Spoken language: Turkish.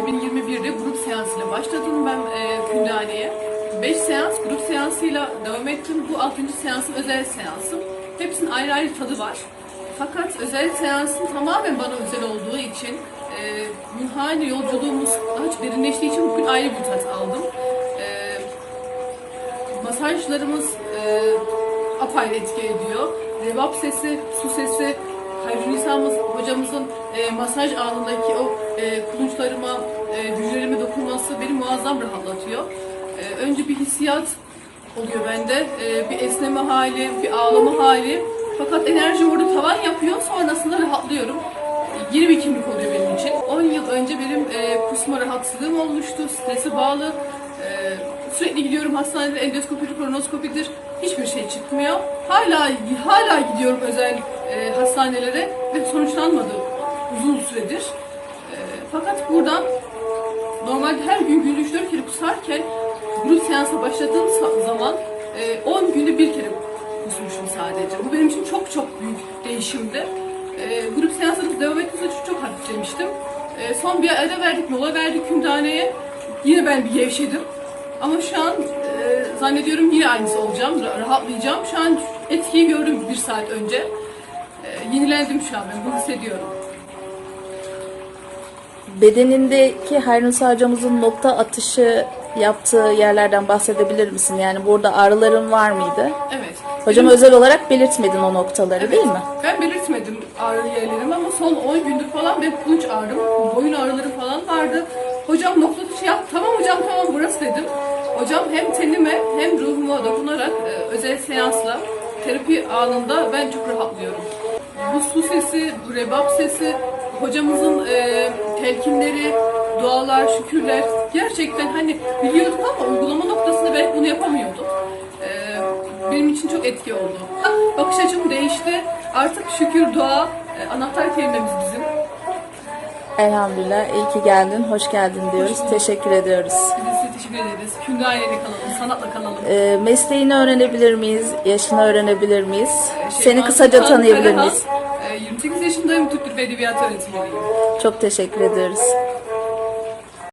2021'de grup seansıyla başladım ben e, kündaliye. 5 seans grup seansıyla devam ettim. Bu 6. seansım özel seansım. Hepsinin ayrı ayrı tadı var. Fakat özel seansın tamamen bana özel olduğu için e, ruhani yolculuğumuz daha çok derinleştiği için bugün ayrı bir tat aldım. E, masajlarımız e, apayrı etki ediyor. Revap sesi, su sesi, Hayrünisa'mız hocamızın e, masaj anındaki o e, kulunçlarıma, e, hücrelerime dokunması beni muazzam rahatlatıyor. E, önce bir hissiyat oluyor bende, e, bir esneme hali, bir ağlama hali. Fakat enerji orada tavan yapıyor, sonrasında rahatlıyorum. E, Yeni bir kimlik oluyor benim için. 10 yıl önce benim e, kusma rahatsızlığım olmuştu, stresi bağlı. E, sürekli gidiyorum hastanede endoskopidir, kolonoskopidir. Hiçbir şey çıkmıyor. Hala hala gidiyorum özel e, hastanelere ve sonuçlanmadı uzun süredir. E, fakat buradan normalde her gün günde 3-4 kere kusarken grup seansa başladığım zaman e, 10 günde bir kere kusmuşum sadece. Bu benim için çok çok büyük değişimdi. E, grup seanslarımız devam ettiği sürece çok hafiflemiştim. E, son bir ara verdik, mola verdik kümdaneye. Yine ben bir gevşedim. Ama şu an e, zannediyorum yine aynısı olacağım, ra- rahatlayacağım. Şu an etkiyi gördüm bir saat önce. Yenilendim şu an ben, bunu hissediyorum. Bedenindeki Hayrunsa hocamızın nokta atışı yaptığı yerlerden bahsedebilir misin? Yani burada ağrıların var mıydı? Evet. Hocam Benim- özel olarak belirtmedin o noktaları değil mi? Ben belirtmedim ağrı yerlerimi ama son 10 gündür falan benim kulunç ağrım, boyun ağrıları falan vardı. Hocam nokta atışı yap. Tamam hocam tamam burası dedim. Hocam hem tenime hem ruhuma dokunarak e, özel seansla terapi anında ben çok rahatlıyorum. Bu su sesi, bu rebap sesi, hocamızın e, telkinleri, dualar, şükürler gerçekten hani biliyorduk ama uygulama noktasında belki bunu yapamıyorduk. E, benim için çok etki oldu. Bakış açım değişti. Artık şükür, dua, e, anahtar kelimemiz bizim. Elhamdülillah iyi ki geldin, hoş geldin diyoruz. Teşekkür ediyoruz. Biz de size teşekkür ederiz. Kündayeli kalalım, sanatla kalalım. Ee, mesleğini öğrenebilir miyiz? Yaşını öğrenebilir miyiz? Şey, Seni kısaca tanıyabilir miyiz? E, 28 yaşındayım, Türk Dili ve Edebiyatı öğretmeniyim. Çok teşekkür ediyoruz.